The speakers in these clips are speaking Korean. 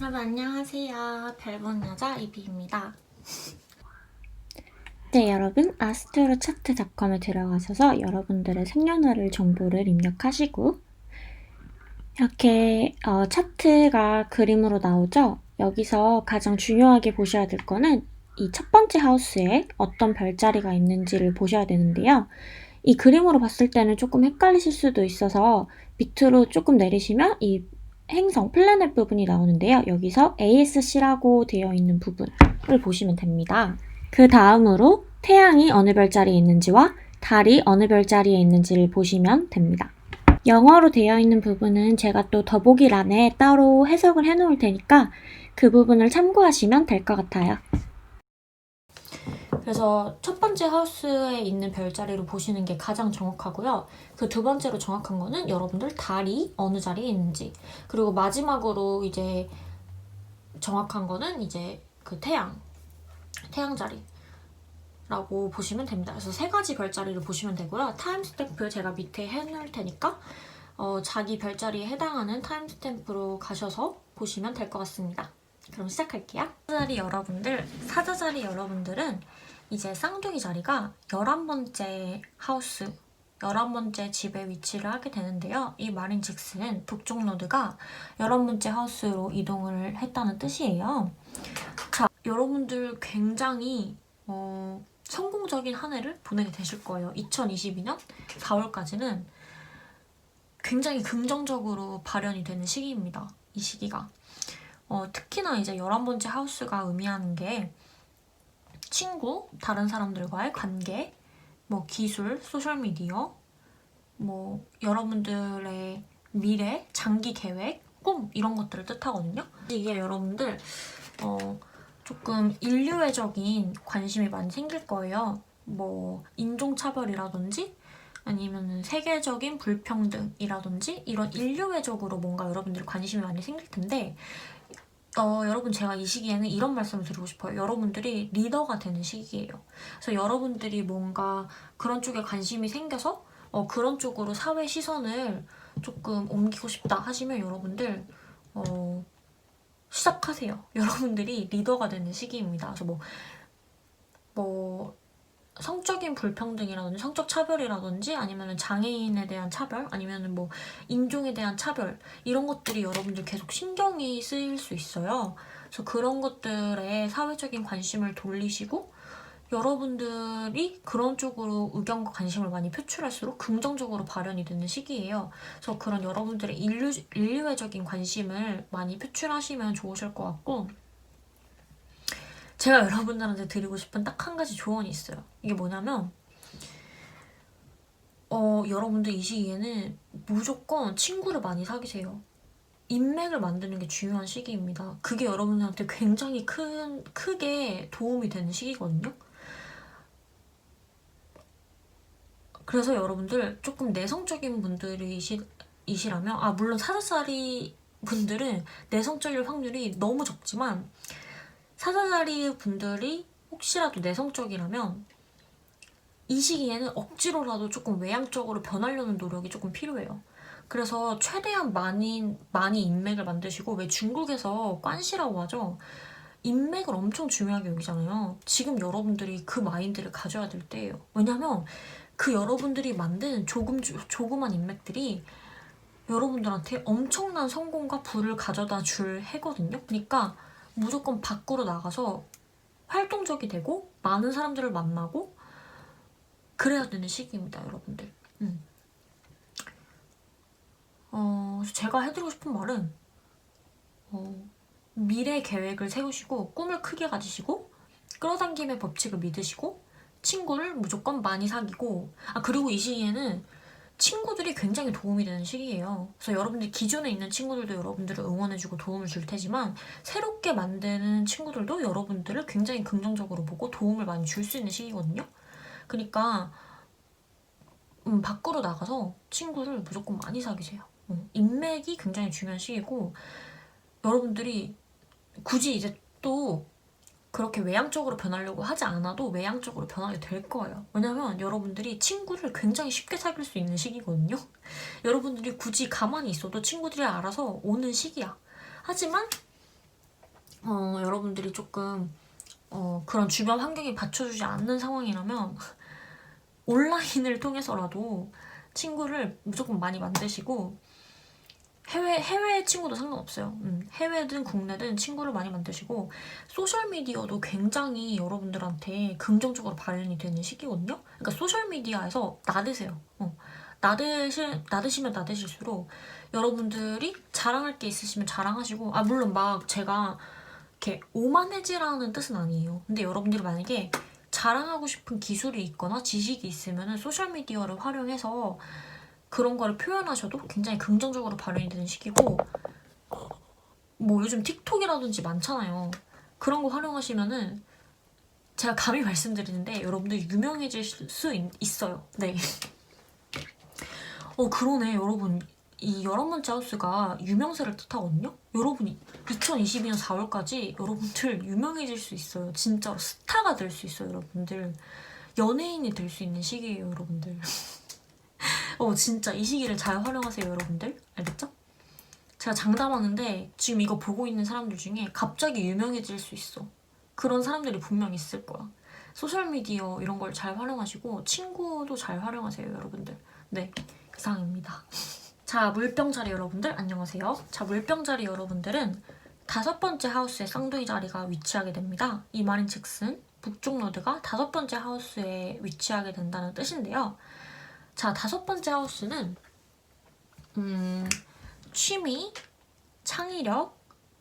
여러분 안녕하세요. 별본 여자 이비입니다. 네, 여러분. 아스트로 차트닷컴에 들어가셔서 여러분들의 생년월일 정보를 입력하시고 이렇게 어, 차트가 그림으로 나오죠? 여기서 가장 중요하게 보셔야 될 거는 이 첫 번째 하우스에 어떤 별자리가 있는지를 보셔야 되는데요. 이 그림으로 봤을 때는 조금 헷갈리실 수도 있어서 밑으로 조금 내리시면 이 행성, 플래닛 부분이 나오는데요. 여기서 ASC라고 되어 있는 부분을 보시면 됩니다. 그 다음으로 태양이 어느 별자리에 있는지와 달이 어느 별자리에 있는지를 보시면 됩니다. 영어로 되어 있는 부분은 제가 또 더보기란에 따로 해석을 해 놓을 테니까 그 부분을 참고하시면 될 것 같아요. 그래서 첫 번째 하우스에 있는 별자리로 보시는 게 가장 정확하고요. 그 두 번째로 정확한 거는 여러분들 달이 어느 자리에 있는지. 그리고 마지막으로 이제 정확한 거는 이제 그 태양. 태양 자리 라고 보시면 됩니다. 그래서 세 가지 별자리를 보시면 되고요. 타임스탬프 제가 밑에 해놓을 테니까 어, 자기 별자리에 해당하는 타임스탬프로 가셔서 보시면 될 것 같습니다. 그럼 시작할게요. 사자자리 여러분들, 사자자리 여러분들은 이제 쌍둥이 자리가 11번째 하우스, 11번째 집에 위치를 하게 되는데요. 이 말인 즉슨 북쪽 노드가 11번째 하우스로 이동을 했다는 뜻이에요. 자, 여러분들 굉장히 어, 성공적인 한 해를 보내게 되실 거예요. 2022년 4월까지는 굉장히 긍정적으로 발현이 되는 시기입니다. 이 시기가. 어, 특히나 이제 11번째 하우스가 의미하는 게 친구, 다른 사람들과의 관계, 뭐 기술, 소셜미디어, 뭐 여러분들의 미래, 장기 계획, 꿈 이런 것들을 뜻하거든요. 이게 여러분들 어, 조금 인류애적인 관심이 많이 생길 거예요. 뭐 인종차별이라든지 아니면 세계적인 불평등이라든지 이런 인류애적으로 뭔가 여러분들 관심이 많이 생길 텐데 어, 여러분 제가 이 시기에는 이런 말씀을 드리고 싶어요. 여러분들이 리더가 되는 시기예요. 그래서 여러분들이 뭔가 그런 쪽에 관심이 생겨서 어, 그런 쪽으로 사회 시선을 조금 옮기고 싶다 하시면 여러분들 어, 시작하세요. 여러분들이 리더가 되는 시기입니다. 그래서 뭐, 뭐, 성적인 불평등이라든지 성적 차별이라든지 아니면 장애인에 대한 차별 아니면 뭐 인종에 대한 차별 이런 것들이 여러분들 계속 신경이 쓰일 수 있어요. 그래서 그런 것들에 사회적인 관심을 돌리시고 여러분들이 그런 쪽으로 의견과 관심을 많이 표출할수록 긍정적으로 발현이 되는 시기예요. 그래서 그런 여러분들의 인류, 인류애적인 관심을 많이 표출하시면 좋으실 것 같고 제가 여러분들한테 드리고 싶은 딱 한 가지 조언이 있어요. 이게 뭐냐면, 어, 여러분들 이 시기에는 무조건 친구를 많이 사귀세요. 인맥을 만드는 게 중요한 시기입니다. 그게 여러분들한테 굉장히 큰, 크게 도움이 되는 시기거든요. 그래서 여러분들 조금 내성적인 분들이시라면, 아, 물론 사자살이 분들은 내성적일 확률이 너무 적지만, 사자자리 분들이 혹시라도 내성적이라면 이 시기에는 억지로라도 조금 외향적으로 변하려는 노력이 조금 필요해요. 그래서 최대한 많이, 많이 인맥을 만드시고, 왜 중국에서 관시라고 하죠? 인맥을 엄청 중요하게 여기잖아요. 지금 여러분들이 그 마인드를 가져야 될 때예요. 왜냐면 그 여러분들이 만든 조금, 조그만 인맥들이 여러분들한테 엄청난 성공과 부를 가져다 줄 해거든요. 그러니까 무조건 밖으로 나가서 활동적이 되고 많은 사람들을 만나고 그래야 되는 시기입니다, 여러분들. 음. 어, 제가 해드리고 싶은 말은 어, 미래 계획을 세우시고 꿈을 크게 가지시고 끌어당김의 법칙을 믿으시고 친구를 무조건 많이 사귀고 아 그리고 이 시기에는 친구들이 굉장히 도움이 되는 시기예요. 그래서 여러분들 기존에 있는 친구들도 여러분들을 응원해주고 도움을 줄 테지만 새롭게 만드는 친구들도 여러분들을 굉장히 긍정적으로 보고 도움을 많이 줄 수 있는 시기거든요. 그러니까 음, 밖으로 나가서 친구를 무조건 많이 사귀세요. 음, 인맥이 굉장히 중요한 시기고 여러분들이 굳이 이제 또 그렇게 외향적으로 변하려고 하지 않아도 외향적으로 변하게 될 거예요. 왜냐면 여러분들이 친구를 굉장히 쉽게 사귈 수 있는 시기거든요. 여러분들이 굳이 가만히 있어도 친구들이 알아서 오는 시기야. 하지만 어, 여러분들이 조금 어, 그런 주변 환경이 받쳐주지 않는 상황이라면 온라인을 통해서라도 친구를 무조건 많이 만드시고 해외 해외 친구도 상관없어요. 음, 해외든 국내든 친구를 많이 만드시고 소셜 미디어도 굉장히 여러분들한테 긍정적으로 발현이 되는 시기거든요. 그러니까 소셜 미디어에서 나대세요. 어, 나대실 나대시면 나대실수록 여러분들이 자랑할 게 있으시면 자랑하시고 아 물론 막 제가 이렇게 오만해지라는 뜻은 아니에요. 근데 여러분들이 만약에 자랑하고 싶은 기술이 있거나 지식이 있으면 소셜 미디어를 활용해서 그런 거를 표현하셔도 굉장히 긍정적으로 발현이 되는 시기고 뭐 요즘 틱톡이라든지 많잖아요. 그런 거 활용하시면은 제가 감히 말씀드리는데 여러분들 유명해질 수 있, 있어요. 네. 어 그러네 여러분 이 열한 번째 하우스가 유명세를 뜻하거든요. 여러분이 2022년 4월까지 여러분들 유명해질 수 있어요. 진짜 스타가 될 수 있어요, 여러분들. 연예인이 될 수 있는 시기예요, 여러분들. 어, 진짜 이 시기를 잘 활용하세요, 여러분들. 알겠죠? 제가 장담하는데 지금 이거 보고 있는 사람들 중에 갑자기 유명해질 수 있어. 그런 사람들이 분명 있을 거야. 소셜미디어 이런 걸 잘 활용하시고 친구도 잘 활용하세요, 여러분들. 네, 이상입니다. 자, 물병 자리 여러분들 안녕하세요. 자, 물병 자리 여러분들은 다섯 번째 하우스에 쌍둥이 자리가 위치하게 됩니다. 이 말인즉슨 북쪽 노드가 다섯 번째 하우스에 위치하게 된다는 뜻인데요. 자, 다섯 번째 하우스는 음, 취미, 창의력,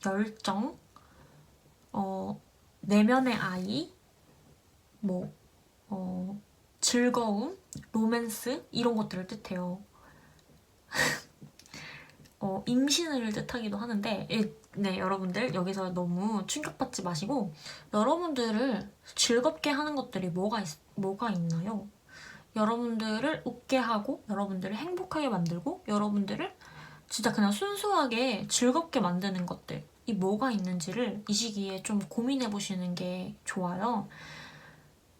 열정, 어, 내면의 아이, 뭐, 어, 즐거움, 로맨스 이런 것들을 뜻해요. 어, 임신을 뜻하기도 하는데 일- 네 여러분들 여기서 너무 충격받지 마시고 여러분들을 즐겁게 하는 것들이 뭐가 있, 뭐가 있나요? 여러분들을 웃게 하고 여러분들을 행복하게 만들고 여러분들을 진짜 그냥 순수하게 즐겁게 만드는 것들 이 뭐가 있는지를 이 시기에 좀 고민해 보시는 게 좋아요.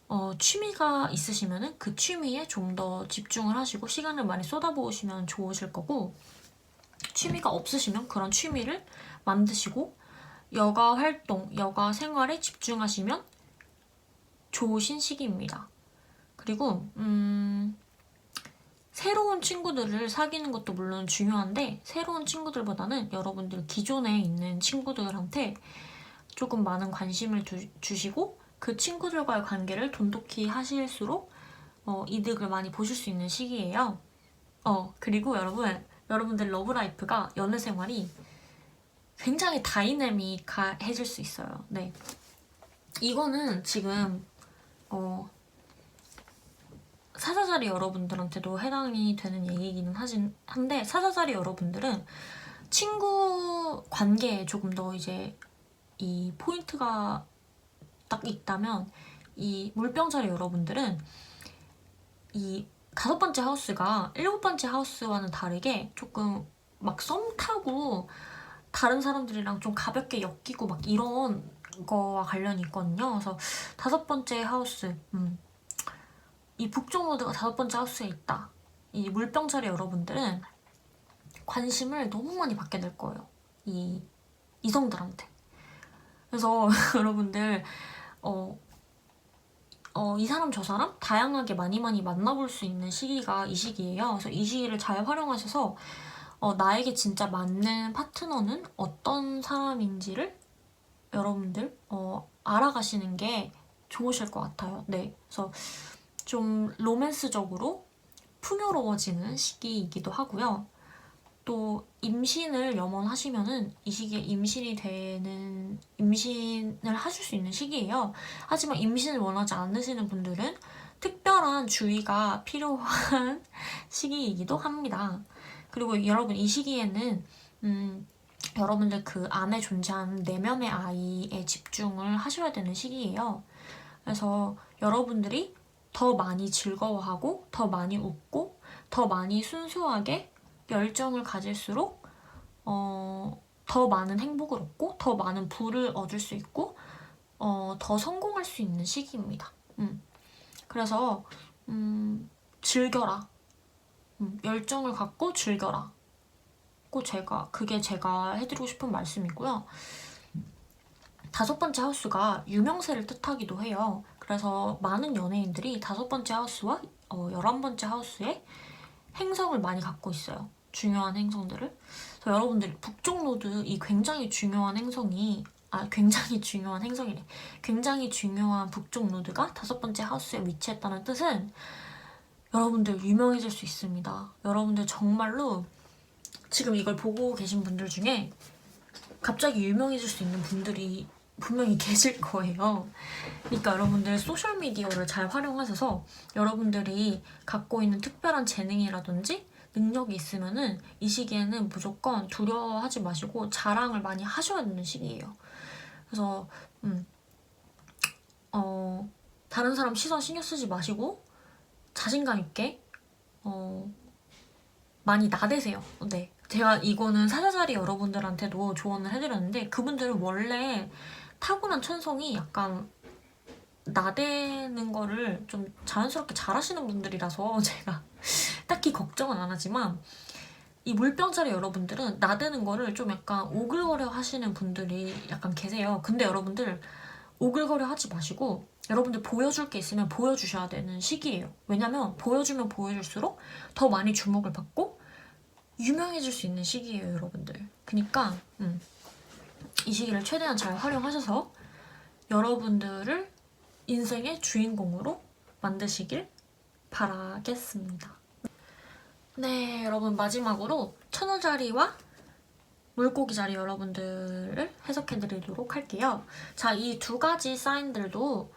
어, 취미가 있으시면은 그 취미에 좀 더 집중을 하시고 시간을 많이 쏟아부으시면 좋으실 거고 취미가 없으시면 그런 취미를 만드시고 여가 활동, 여가 생활에 집중하시면 좋으신 시기입니다. 그리고 음, 새로운 친구들을 사귀는 것도 물론 중요한데 새로운 친구들보다는 여러분들 기존에 있는 친구들한테 조금 많은 관심을 두- 주시고 그 친구들과의 관계를 돈독히 하실수록 어, 이득을 많이 보실 수 있는 시기예요. 어 그리고 여러분 여러분들 러브라이프가 연애 생활이 굉장히 다이내믹해질 수 있어요. 네. 이거는 지금 어 사자자리 여러분들한테도 해당이 되는 얘기기는 하진 한데 사자자리 여러분들은 친구 관계에 조금 더 이제 이 포인트가 딱 있다면 이 물병자리 여러분들은 이 다섯 번째 하우스가 일곱 번째 하우스와는 다르게 조금 막 썸 타고 다른 사람들이랑 좀 가볍게 엮이고 막 이런 거와 관련이 있거든요. 그래서 다섯 번째 하우스, 음, 이 북쪽 노드가 다섯 번째 하우스에 있다. 이 물병 자리 여러분들은 관심을 너무 많이 받게 될 거예요. 이 이성들한테. 그래서 여러분들 어, 어, 이 사람 저 사람 다양하게 많이 많이 만나볼 수 있는 시기가 이 시기예요. 그래서 이 시기를 잘 활용하셔서 어, 나에게 진짜 맞는 파트너는 어떤 사람인지를 여러분들 어, 알아가시는 게 좋으실 것 같아요. 네, 그래서 좀 로맨스적으로 풍요로워지는 시기이기도 하고요. 또 임신을 염원하시면은 이 시기에 임신이 되는 임신을 하실 수 있는 시기예요. 하지만 임신을 원하지 않으시는 분들은 특별한 주의가 필요한 시기이기도 합니다. 그리고 여러분 이 시기에는 음, 여러분들 그 안에 존재하는 내면의 아이에 집중을 하셔야 되는 시기예요. 그래서 여러분들이 더 많이 즐거워하고 더 많이 웃고 더 많이 순수하게 열정을 가질수록 어, 더 많은 행복을 얻고 더 많은 부를 얻을 수 있고 어, 더 성공할 수 있는 시기입니다. 음. 그래서 음, 즐겨라. 음, 열정을 갖고 즐겨라. 고 제가 그게 제가 해드리고 싶은 말씀이고요. 다섯 번째 하우스가 유명세를 뜻하기도 해요. 그래서 많은 연예인들이 다섯 번째 하우스와 어, 열한 번째 하우스에 행성을 많이 갖고 있어요. 중요한 행성들을. 그래서 여러분들 북쪽 노드 이 굉장히 중요한 행성이 아 굉장히 중요한 행성이래. 굉장히 중요한 북쪽 노드가 다섯 번째 하우스에 위치했다는 뜻은 여러분들 유명해질 수 있습니다. 여러분들 정말로 지금 이걸 보고 계신 분들 중에 갑자기 유명해질 수 있는 분들이 분명히 계실 거예요. 그러니까 여러분들 소셜 미디어를 잘 활용하셔서 여러분들이 갖고 있는 특별한 재능이라든지 능력이 있으면은 이 시기에는 무조건 두려워하지 마시고 자랑을 많이 하셔야 되는 시기예요. 그래서 음, 어, 다른 사람 시선 신경 쓰지 마시고 자신감 있게 어, 많이 나대세요. 네. 제가 이거는 사자자리 여러분들한테도 조언을 해드렸는데 그분들은 원래 타고난 천성이 약간 나대는 거를 좀 자연스럽게 잘 하시는 분들이라서 제가 딱히 걱정은 안 하지만 이 물병자리 여러분들은 나대는 거를 좀 약간 오글거려 하시는 분들이 약간 계세요. 근데 여러분들 오글거려 하지 마시고 여러분들 보여줄 게 있으면 보여주셔야 되는 시기예요. 왜냐면 보여주면 보여줄수록 더 많이 주목을 받고 유명해질 수 있는 시기예요, 여러분들. 그니까 음, 이 시기를 최대한 잘 활용하셔서 여러분들을 인생의 주인공으로 만드시길 바라겠습니다. 네, 여러분 마지막으로 천원자리와 물고기 자리 여러분들을 해석해 드리도록 할게요. 자, 이 두 가지 사인들도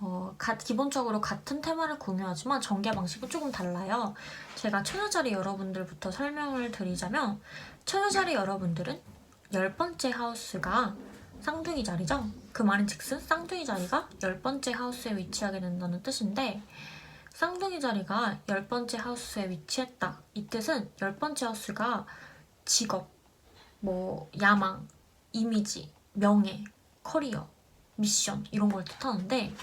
어, 가- 기본적으로 같은 테마를 공유하지만 전개 방식은 조금 달라요. 제가 천여자리 여러분들부터 설명을 드리자면 천여자리 여러분들은 열 번째 하우스가 쌍둥이 자리죠. 그 말인 즉슨 쌍둥이 자리가 열 번째 하우스에 위치하게 된다는 뜻인데 쌍둥이 자리가 열 번째 하우스에 위치했다. 이 뜻은 열 번째 하우스가 직업, 뭐 야망, 이미지, 명예, 커리어, 미션 이런 걸 뜻하는데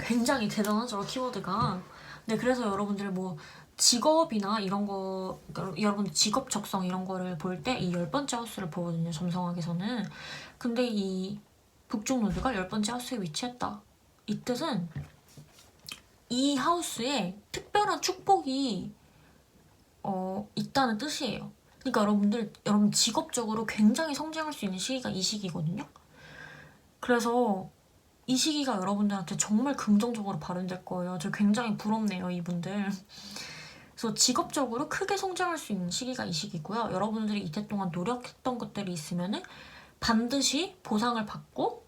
굉장히 대단하죠 키워드가. 네 그래서 여러분들 뭐 직업이나 이런 거 여러분 직업 적성 이런 거를 볼 때 이 열 번째 하우스를 보거든요 점성학에서는. 근데 이 북쪽 노드가 열 번째 하우스에 위치했다. 이 뜻은 이 하우스에 특별한 축복이 어, 있다는 뜻이에요. 그러니까 여러분들 여러분 직업적으로 굉장히 성장할 수 있는 시기가 이 시기거든요. 그래서 이 시기가 여러분들한테 정말 긍정적으로 발현될 거예요. 저 굉장히 부럽네요, 이분들. 그래서 직업적으로 크게 성장할 수 있는 시기가 이 시기고요. 여러분들이 이때 동안 노력했던 것들이 있으면은 반드시 보상을 받고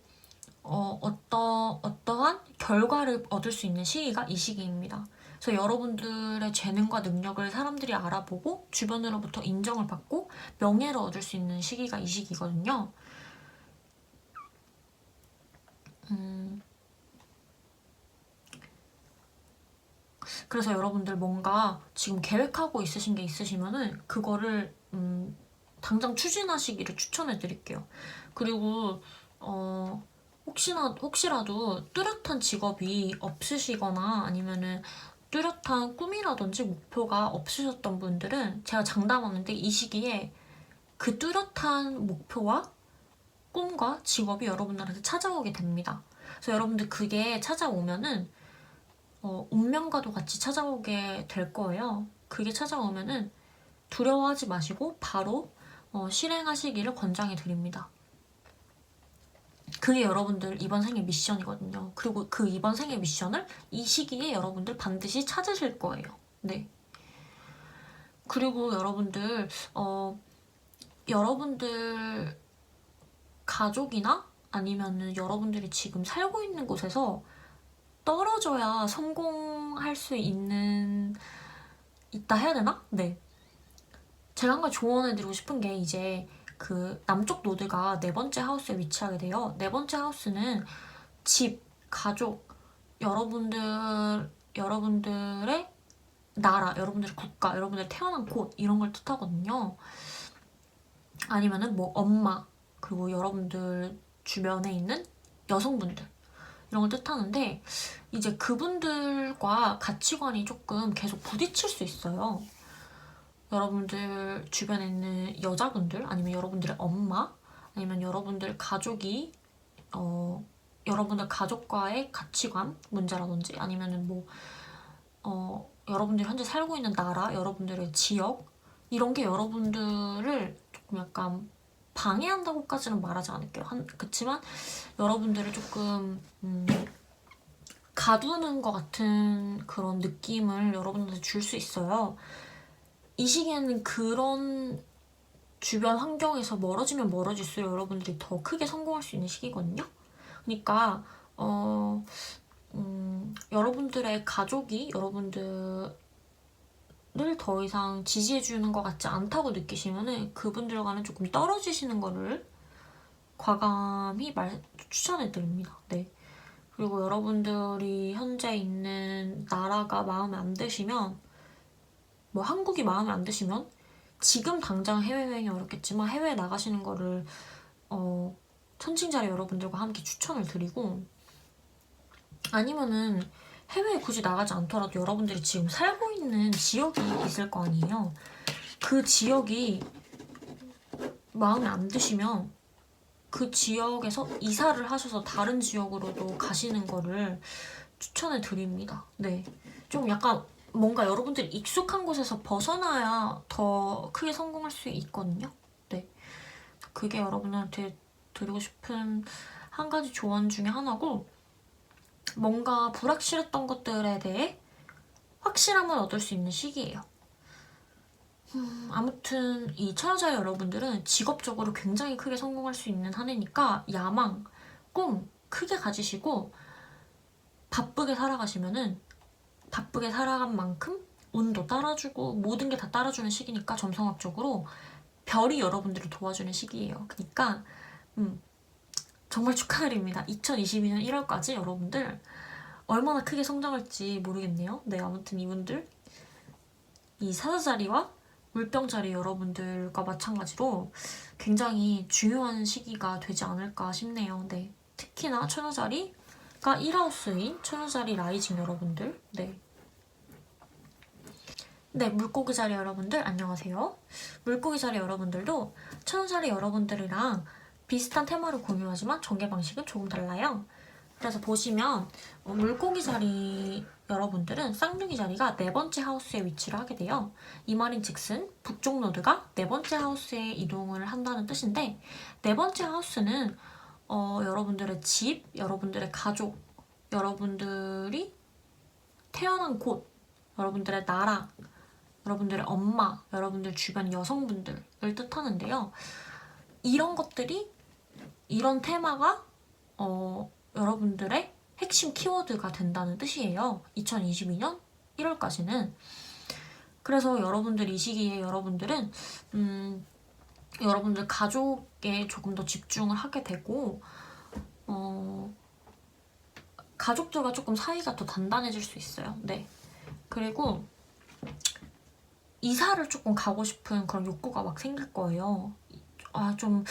어, 어떠, 어떠한 결과를 얻을 수 있는 시기가 이 시기입니다. 그래서 여러분들의 재능과 능력을 사람들이 알아보고 주변으로부터 인정을 받고 명예를 얻을 수 있는 시기가 이 시기거든요. 음. 그래서 여러분들 뭔가 지금 계획하고 있으신 게 있으시면은 그거를 음, 당장 추진하시기를 추천해 드릴게요. 그리고 어 혹시나 혹시라도 뚜렷한 직업이 없으시거나 아니면은 뚜렷한 꿈이라든지 목표가 없으셨던 분들은 제가 장담하는데 이 시기에 그 뚜렷한 목표와 꿈과 직업이 여러분들한테 찾아오게 됩니다. 그래서 여러분들 그게 찾아오면은 어, 운명과도 같이 찾아오게 될 거예요. 그게 찾아오면은 두려워하지 마시고 바로 어, 실행하시기를 권장해 드립니다. 그게 여러분들 이번 생의 미션이거든요. 그리고 그 이번 생의 미션을 이 시기에 여러분들 반드시 찾으실 거예요. 네. 그리고 여러분들 어 여러분들 가족이나 아니면은 여러분들이 지금 살고 있는 곳에서 떨어져야 성공할 수 있는 있다 해야 되나? 네. 제가 한 가지 조언해드리고 싶은 게 이제 그 남쪽 노드가 네 번째 하우스에 위치하게 돼요. 네 번째 하우스는 집, 가족, 여러분들 여러분들의 나라, 여러분들의 국가, 여러분들 태어난 곳 이런 걸 뜻하거든요. 아니면은 뭐 엄마 그리고 여러분들 주변에 있는 여성분들 이런 걸 뜻하는데 이제 그분들과 가치관이 조금 계속 부딪힐 수 있어요. 여러분들 주변에 있는 여자분들 아니면 여러분들의 엄마 아니면 여러분들 가족이 어 여러분들 가족과의 가치관 문제라든지 아니면은 뭐 어, 여러분들이 현재 살고 있는 나라, 여러분들의 지역 이런 게 여러분들을 조금 약간 방해한다고까지는 말하지 않을게요. 한, 그치만 여러분들을 조금 음, 가두는 것 같은 그런 느낌을 여러분들한테 줄 수 있어요. 이 시기에는 그런 주변 환경에서 멀어지면 멀어질수록 여러분들이 더 크게 성공할 수 있는 시기거든요. 그러니까 어, 음, 여러분들의 가족이 여러분들 을더 이상 지지해주는 것 같지 않다고 느끼시면은 그분들과는 조금 떨어지시는 거를 과감히 말, 추천해드립니다. 네. 그리고 여러분들이 현재 있는 나라가 마음에 안 드시면, 뭐 한국이 마음에 안 드시면, 지금 당장 해외여행이 어렵겠지만 해외에 나가시는 거를, 어, 천칭자리 여러분들과 함께 추천을 드리고, 아니면은 해외에 굳이 나가지 않더라도 여러분들이 지금 살고 있는 지역이 있을 거 아니에요. 그 지역이 마음에 안 드시면 그 지역에서 이사를 하셔서 다른 지역으로도 가시는 거를 추천해 드립니다. 네. 좀 약간 뭔가 여러분들이 익숙한 곳에서 벗어나야 더 크게 성공할 수 있거든요. 네. 그게 여러분한테 드리고 싶은 한 가지 조언 중에 하나고, 뭔가 불확실했던 것들에 대해 확실함을 얻을 수 있는 시기예요. 음, 아무튼 이 천여자 여러분들은 직업적으로 굉장히 크게 성공할 수 있는 한 해니까 야망, 꿈 크게 가지시고 바쁘게 살아가시면은 바쁘게 살아간 만큼 운도 따라주고 모든 게 다 따라주는 시기니까 점성학적으로 별이 여러분들을 도와주는 시기예요. 그러니까 음, 정말 축하드립니다. 2022년 1월까지 여러분들 얼마나 크게 성장할지 모르겠네요. 네, 아무튼 이분들 이 사자자리와 물병자리 여러분들과 마찬가지로 굉장히 중요한 시기가 되지 않을까 싶네요. 네, 특히나 천여자리가 1하우스인 천여자리 라이징 여러분들 네. 네, 물고기 자리 여러분들 안녕하세요. 물고기 자리 여러분들도 천여자리 여러분들이랑 비슷한 테마를 공유하지만 전개 방식은 조금 달라요. 그래서 보시면 어, 물고기 자리 여러분들은 쌍둥이 자리가 네 번째 하우스에 위치를 하게 돼요. 이 말인즉슨 북쪽 노드가 네 번째 하우스에 이동을 한다는 뜻인데 네 번째 하우스는 어, 여러분들의 집, 여러분들의 가족, 여러분들이 태어난 곳, 여러분들의 나라, 여러분들의 엄마, 여러분들 주변 여성분들을 뜻하는데요. 이런 것들이 이런 테마가 어, 여러분들의 핵심 키워드가 된다는 뜻이에요. 2022년 1월까지는. 그래서 여러분들 이 시기에 여러분들은 음, 여러분들 가족에 조금 더 집중을 하게 되고 어, 가족들과 조금 사이가 더 단단해질 수 있어요. 네. 그리고 이사를 조금 가고 싶은 그런 욕구가 막 생길 거예요. 아, 좀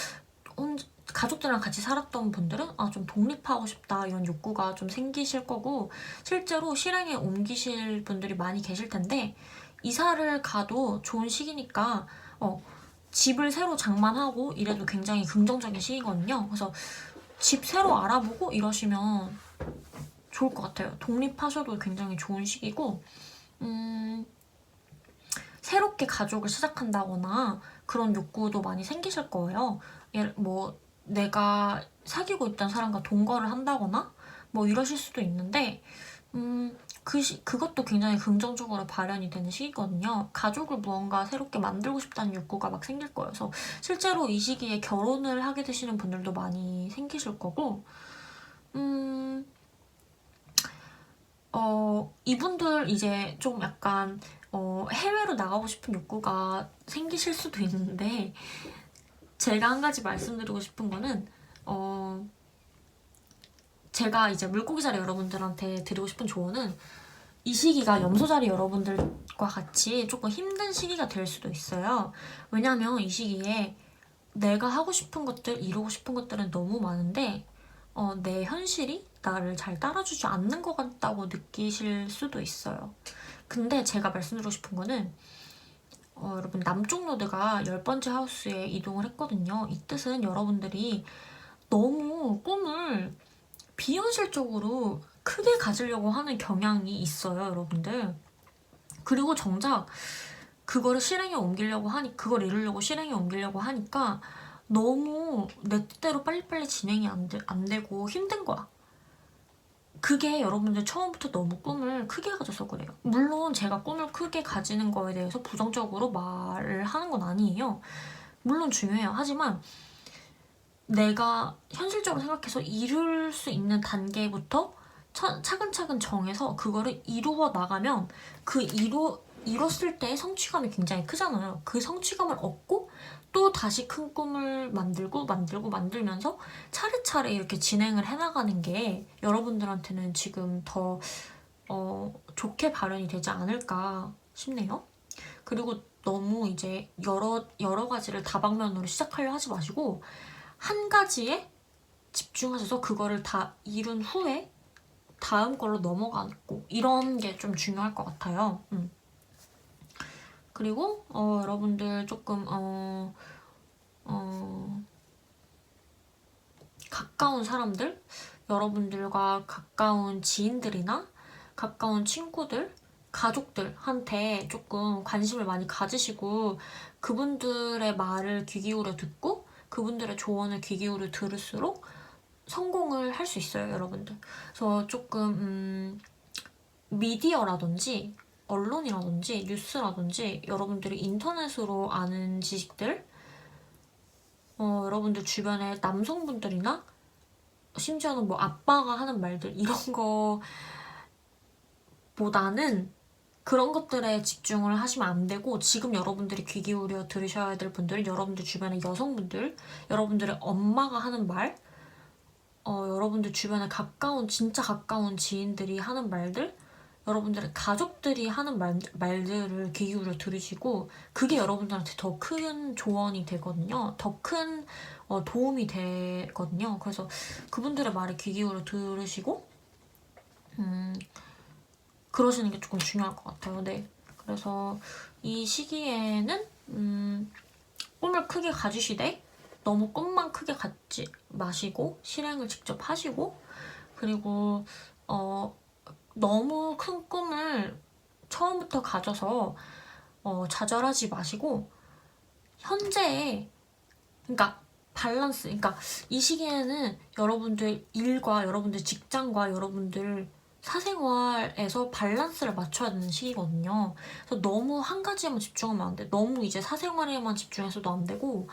혼자 가족들이랑 같이 살았던 분들은 아 좀 독립하고 싶다 이런 욕구가 좀 생기실 거고 실제로 실행에 옮기실 분들이 많이 계실 텐데 이사를 가도 좋은 시기니까 어 집을 새로 장만하고 이래도 굉장히 긍정적인 시기거든요. 그래서 집 새로 알아보고 이러시면 좋을 것 같아요. 독립하셔도 굉장히 좋은 시기고 음 새롭게 가족을 시작한다거나 그런 욕구도 많이 생기실 거예요. 예를 뭐 내가 사귀고 있던 사람과 동거를 한다거나 뭐 이러실 수도 있는데 음, 그 시, 그것도 굉장히 긍정적으로 발현이 되는 시기거든요. 가족을 무언가 새롭게 만들고 싶다는 욕구가 막 생길 거여서 실제로 이 시기에 결혼을 하게 되시는 분들도 많이 생기실 거고 음, 어, 이분들 이제 좀 약간 어, 해외로 나가고 싶은 욕구가 생기실 수도 있는데 제가 한 가지 말씀드리고 싶은 거는 어 제가 이제 물고기 자리 여러분들한테 드리고 싶은 조언은 이 시기가 염소 자리 여러분들과 같이 조금 힘든 시기가 될 수도 있어요. 왜냐면 이 시기에 내가 하고 싶은 것들, 이루고 싶은 것들은 너무 많은데 어, 내 현실이 나를 잘 따라주지 않는 것 같다고 느끼실 수도 있어요. 근데 제가 말씀드리고 싶은 거는 어, 여러분 남쪽 노드가 열 번째 하우스에 이동을 했거든요. 이 뜻은 여러분들이 너무 꿈을 비현실적으로 크게 가지려고 하는 경향이 있어요, 여러분들. 그리고 정작 그거를 실행에 옮기려고 하니 그걸 이루려고 실행에 옮기려고 하니까 너무 내 뜻대로 빨리빨리 진행이 안, 되, 안 되고 힘든 거야. 그게 여러분들 처음부터 너무 꿈을 크게 가져서 그래요. 물론 제가 꿈을 크게 가지는 거에 대해서 부정적으로 말을 하는 건 아니에요. 물론 중요해요. 하지만 내가 현실적으로 생각해서 이룰 수 있는 단계부터 차, 차근차근 정해서 그거를 이루어 나가면 그 이루, 이뤘을 때의 성취감이 굉장히 크잖아요. 그 성취감을 얻고 또 다시 큰 꿈을 만들고 만들고 만들면서 차례차례 이렇게 진행을 해나가는 게 여러분들한테는 지금 더 어, 좋게 발현이 되지 않을까 싶네요. 그리고 너무 이제 여러 여러 가지를 다방면으로 시작하려 하지 마시고 한 가지에 집중하셔서 그거를 다 이룬 후에 다음 걸로 넘어가고 이런 게 좀 중요할 것 같아요. 음. 그리고 어, 여러분들 조금 어, 어, 가까운 사람들, 여러분들과 가까운 지인들이나 가까운 친구들, 가족들한테 조금 관심을 많이 가지시고 그분들의 말을 귀 기울여 듣고 그분들의 조언을 귀 기울여 들을수록 성공을 할 수 있어요, 여러분들. 그래서 조금 음, 미디어라든지 언론이라든지 뉴스라든지 여러분들이 인터넷으로 아는 지식들 어, 여러분들 주변에 남성분들이나 심지어는 뭐 아빠가 하는 말들 이런 거 보다는 그런 것들에 집중을 하시면 안 되고 지금 여러분들이 귀 기울여 들으셔야 될 분들은 여러분들 주변의 여성분들, 여러분들의 엄마가 하는 말, 어, 여러분들 주변에 가까운 진짜 가까운 지인들이 하는 말들, 여러분들의 가족들이 하는 말, 말들을 귀 기울여 들으시고 그게 여러분들한테 더 큰 조언이 되거든요. 더큰 어, 도움이 되거든요. 그래서 그분들의 말에 귀 기울여 들으시고 음, 그러시는 게 조금 중요할 것 같아요. 네. 그래서 이 시기에는 음, 꿈을 크게 가지시되 너무 꿈만 크게 갖지 마시고 실행을 직접 하시고 그리고 어 너무 큰 꿈을 처음부터 가져서 어, 좌절하지 마시고 현재의 그러니까 밸런스 그러니까 이 시기에는 여러분들 일과 여러분들 직장과 여러분들 사생활에서 밸런스를 맞춰야 되는 시기거든요. 그래서 너무 한 가지에만 집중하면 안 돼. 너무 이제 사생활에만 집중해서도 안 되고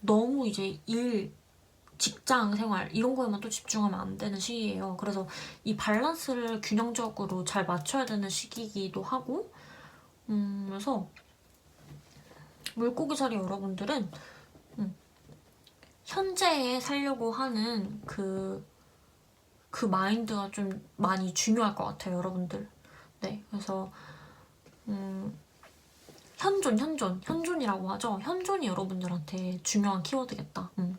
너무 이제 일 직장 생활 이런 거에만 또 집중하면 안 되는 시기예요. 그래서 이 밸런스를 균형적으로 잘 맞춰야 되는 시기이기도 하고, 음, 그래서 물고기 자리 여러분들은 음, 현재에 살려고 하는 그, 그 마인드가 좀 많이 중요할 것 같아요, 여러분들. 네, 그래서 음, 현존, 현존, 현존이라고 하죠. 현존이 여러분들한테 중요한 키워드겠다. 음.